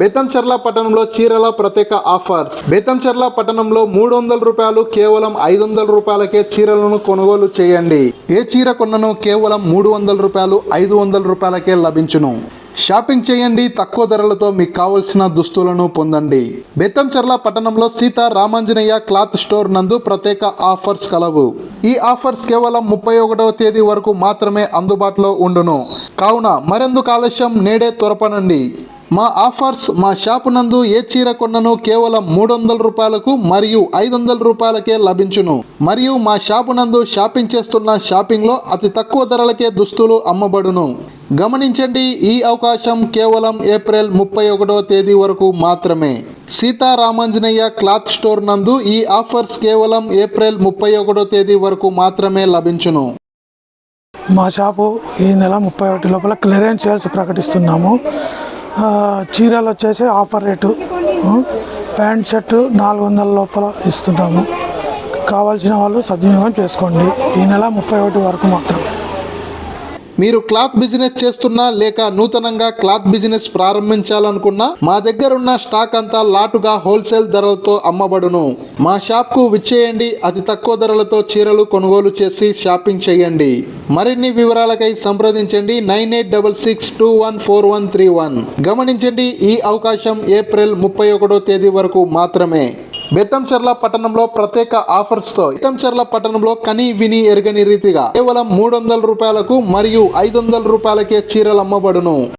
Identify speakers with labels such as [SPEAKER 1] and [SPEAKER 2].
[SPEAKER 1] బేతంచెర్ల పట్టణంలో చీరల ప్రత్యేక ఆఫర్స్. బేతంచెర్ల పట్టణంలో మూడు వందల రూపాయలు కేవలం ఐదు వందల రూపాయలకే చీరలను కొనుగోలు చేయండి. ఏ చీర కొన్నను కేవలం మూడు వందల రూపాయలు ఐదు వందల రూపాయలకే లభించును. షాపింగ్ చేయండి తక్కువ ధరలతో మీకు కావలసిన దుస్తులను పొందండి. బెత్తంచెర్ల పట్టణంలో సీత రామాంజనేయ క్లాత్ స్టోర్ నందు ప్రత్యేక ఆఫర్స్ కలవు. ఈ ఆఫర్స్ కేవలం ముప్పై ఒకటవ తేదీ వరకు మాత్రమే అందుబాటులో ఉండును. కావున మరెందుకు ఆలస్యం నేడే త్వరపనండి మా ఆఫర్స్ మా షాపు నందు ఏ చీర కొన్నను కేవలం మూడు వందల రూపాయలకు మరియు ఐదు వందల రూపాయలకే లభించును. మరియు మా షాపు నందు షాపింగ్ చేస్తున్న షాపింగ్లో అతి తక్కువ ధరలకే దుస్తులు అమ్మబడును. గమనించండి ఈ అవకాశం కేవలం ఏప్రిల్ ముప్పై ఒకటో తేదీ వరకు మాత్రమే. సీతారామాంజనేయ క్లాత్ స్టోర్ నందు ఈ ఆఫర్స్ కేవలం ఏప్రిల్ ముప్పై ఒకటో తేదీ వరకు మాత్రమే లభించును.
[SPEAKER 2] మా షాపు ఈ నెల ముప్పై ఒకటి లోపల క్లియరెన్స్ సేల్స్ ప్రకటిస్తున్నాము. చీరలు వచ్చేసి ఆఫర్ రేటు ప్యాంట్ షర్టు నాలుగు వందల లోపల ఇస్తున్నాము. కావాల్సిన వాళ్ళు సద్వినియోగం చేసుకోండి. ఈ నెల ముప్పై ఒకటి వరకు మాత్రం
[SPEAKER 1] మీరు క్లాత్ బిజినెస్ చేస్తున్నా లేక నూతనంగా క్లాత్ బిజినెస్ ప్రారంభించాలనుకున్నా మా దగ్గర ఉన్న స్టాక్ అంతా లాటుగా హోల్సేల్ ధరలతో అమ్మబడును. మా షాప్కు విచ్చేయండి. అతి తక్కువ ధరలతో చీరలు కొనుగోలు చేసి షాపింగ్ చేయండి. మరిన్ని వివరాలకై సంప్రదించండి. Nine eight double six two one four one three one. గమనించండి ఈ అవకాశం ఏప్రిల్ ముప్పై ఒకటో తేదీ వరకు మాత్రమే. బెత్తంచెర్ల పట్టణంలో ప్రత్యేక ఆఫర్స్తో బెత్తంచెర్ల పట్టణంలో కని విని ఎరగని రీతిగా కేవలం మూడు వందల రూపాయలకు మరియు ఐదు వందల రూపాయలకే చీరలు అమ్మబడును.